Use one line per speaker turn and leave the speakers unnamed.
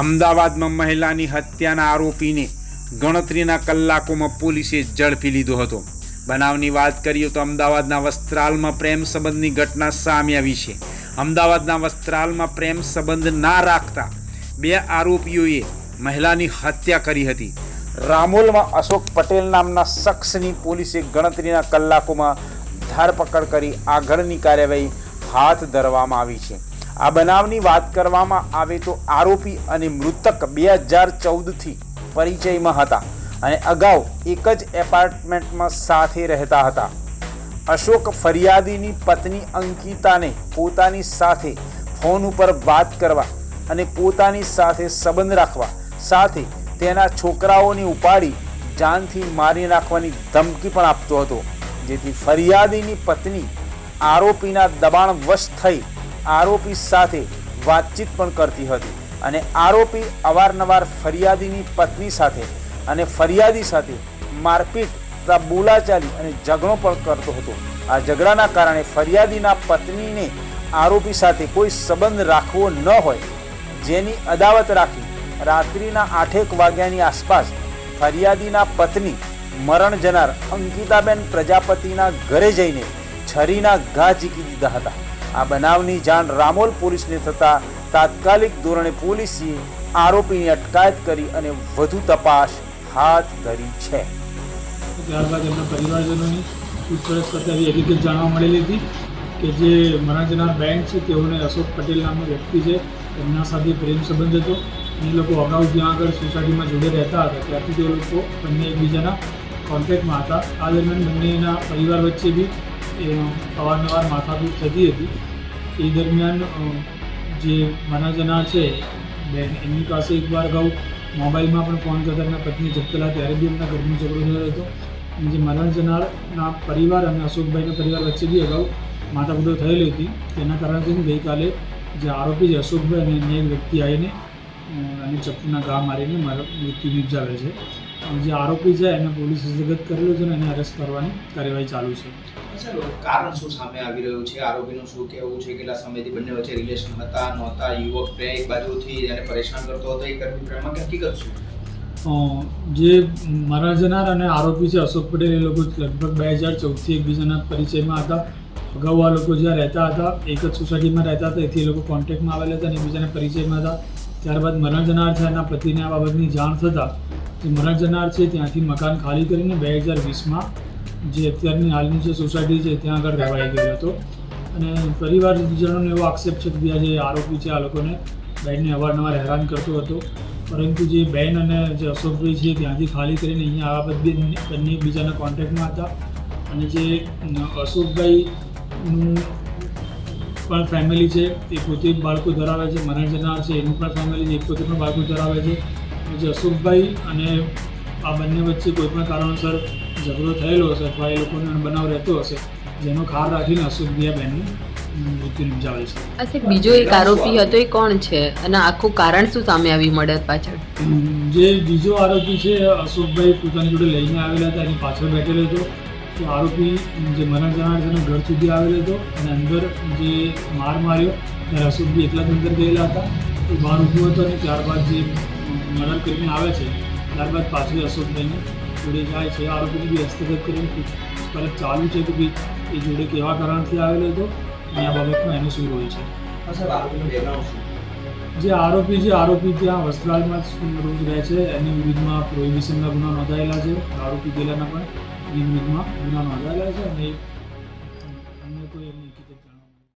અમદાવાદમાં મહિલાની હત્યાના આરોપીને ગણતરીના કલાકોમાં પોલીસે ઝડપી લીધો હતો. બનાવની વાત કરીએ તો અમદાવાદના વસ્ત્રાલમાં પ્રેમ સંબંધની ઘટના સામે આવી છે. અમદાવાદના વસ્ત્રાલમાં પ્રેમ સંબંધ ના રાખતા બે આરોપીઓએ મહિલાની હત્યા કરી હતી. રામોલમાં અશોક પટેલ નામના શખ્સની પોલીસે ગણતરીના કલાકોમાં ધરપકડ કરી આગળની કાર્યવાહી હાથ ધરવામાં આવી છે. આ બનાવની વાત કરવામાં આવે તો આરોપી અને મૃતક બે હજાર ચૌદથી પરિચયમાં હતા અને અગાઉ એક જ એપાર્ટમેન્ટમાં સાથે રહેતા હતા. અશોક ફરિયાદીની પત્ની અંકિતાને પોતાની સાથે ફોન ઉપર વાત કરવા અને પોતાની સાથે સંબંધ રાખવા સાથે તેના છોકરાઓને ઉપાડી જાનથી મારી નાખવાની ધમકી પણ આપતો હતો. જેથી ફરિયાદીની પત્ની આરોપીના દબાણ વશ થઈ આરોપી સાથે વાતચીત પણ કરતી હતી અને આરોપી અવારનવાર ફરિયાદીની પત્ની સાથે અને ફરિયાદી સાથે મારપીટ તથા બોલાચાલી અને ઝઘડો પણ કરતો હતો. આ ઝઘડાના કારણે ફરિયાદીના પત્નીને આરોપી સાથે કોઈ સંબંધ રાખવો ન હોય, જેની અદાવત રાખી રાત્રિના આઠેક વાગ્યાની આસપાસ ફરિયાદીના પત્ની મરણ જનાર અંકિતાબેન પ્રજાપતિના ઘરે જઈને છરીના ઘા ઝીકી દીધા હતા. આ બનાવની જાણ રામોલ પોલીસને થતાં તાત્કાલિક ધોરણે પોલીસે આરોપીની અટકાયત કરી અને વધુ તપાસ હાથ ધરી છે.
ત્યારબાદ એમના પરિવારજનોની પૂછપરછ કરતા એવી હકીકત જાણવા મળેલી હતી કે જે મરણ જનાર બેંક છે, તેઓને અશોક પટેલ નામનો વ્યક્તિ છે. એમના સાથે પ્રેમ સંબંધ હતો. એ લોકો અગાઉ જ્યાં આગળ સોસાયટીમાં જોડે રહેતા હતા ત્યારથી તે લોકો બંને એકબીજાના કોન્ટેક્ટમાં હતા. આ દરમિયાન બંનેના પરિવાર વચ્ચે બી અવારનવાર માથાકૂટ થતી હતી. એ દરમિયાન જે મારા જના છે, બેન, એમની પાસે એકવાર અગાઉ મોબાઈલમાં પણ ફોન કરતા એમના પત્ની જપતેલા ત્યારે બી એમના ઘરનો ઝઘડો થયો હતો. જે મરણ જનારના પરિવાર અને અશોકભાઈના પરિવાર વચ્ચે બી અગાઉ માથાકૂટો થયેલી હતી. તેના કારણે ગઈકાલે જે આરોપી છે અશોકભાઈ અને અન્ય વ્યક્તિ આવીને અને ચપ્પુના ઘા મારીને મારા મૃત્યુ નિપજાવે છે. જે આરોપી છે એને પોલીસ હસ્તગત કરેલો છે અને એને અરેસ્ટ કરવાની કાર્યવાહી ચાલુ છે.
સર કારણ શું સામે આવી રહ્યું છે? આરોપીનું શું કહેવું છે? કેટલા સમયથી બંને વચ્ચે રિલેશન હતા, નહોતા? યુવક પ્રે એક બાજુથી એને પરેશાન કરતો હતો, એ કરવી પ્રેમમાં કે હકીકત શું?
જે મારા જનાર અને આરોપી છે, અશોક પટેલ, એ લોકો લગભગ બે હજાર ચૌદથી એકબીજાના પરિચયમાં હતા. અગાઉ આ લોકો જ્યાં રહેતા હતા, એક જ સોસાયટીમાં રહેતા હતા, એથી એ લોકો કોન્ટેક્ટમાં આવેલા હતા અને એકબીજાના પરિચયમાં હતા. ત્યારબાદ મરણ જનાર છે, એના પતિને આ બાબતની જાણ થતાં જે મરણ જનાર છે, ત્યાંથી મકાન ખાલી કરીને બે હજાર વીસમાં જે અત્યારની હાલની જે સોસાયટી છે, ત્યાં આગળ રહેવાઈ ગયો હતો. અને પરિવારજનોનો એવો આક્ષેપ છે કે બીજા જે આરોપી છે આ લોકોને બેનને અવારનવાર હેરાન કરતો હતો. પરંતુ જે બેન અને જે અશોકભાઈ છે, ત્યાંથી ખાલી કરીને અહીંયા આ બંને બંને એકબીજાના કોન્ટેક્ટમાં હતા. અને જે અશોકભાઈનું પણ ફેમિલી છે, એ પોતે બાળકો ધરાવે છે, મરણ છે, એનું પણ ફેમિલી છે, એ પોતે પણ બાળકો ધરાવે છે. જે અશોકભાઈ અને આ બંને વચ્ચે કોઈ પણ કારણોસર ઝઘડો થયેલો હશે અથવા એ લોકોનો બનાવ રહેતો હશે જેનો ખાર રાખીને આ બહેનનું
અચ્છા બીજો એક આરોપી હતો એ કોણ છે? અને આખું કારણ શું સામે આવી મર્ડર પાછળ?
જે બીજો આરોપી છે અશોકભાઈ પોતાની જોડે લઈને આવેલા હતા એની પાછળ બેઠેલો હતો. તો આરોપી જે મરણ જનાર છે ઘર સુધી આવેલો હતો અને અંદર જે માર માર્યો ત્યારે અશોકભાઈ એકલા જ અંદર ગયેલા હતા. એ બહાર ઊભો હતો અને ત્યારબાદ જે મર્ડર કરીને આવે છે ત્યારબાદ પાછળ અશોકભાઈને જોડે જાય છે આરોપીને બી હસ્તગત કરીને ફરજ ચાલુ છે કે ભાઈ એ જોડે કેવા કારણથી આવેલો હતો અને આ બાબતમાં એનો શું રોલ છે? જે આરોપી છે આરોપી ત્યાં વસ્ત્રાલમાં રોજ રહે છે એની વિરુદ્ધમાં પ્રોહિબિશનના ગુના નોંધાયેલા છે દારૂ પીધેલાના પણ એની વિરુદ્ધમાં ગુના નોંધાયેલા છે અને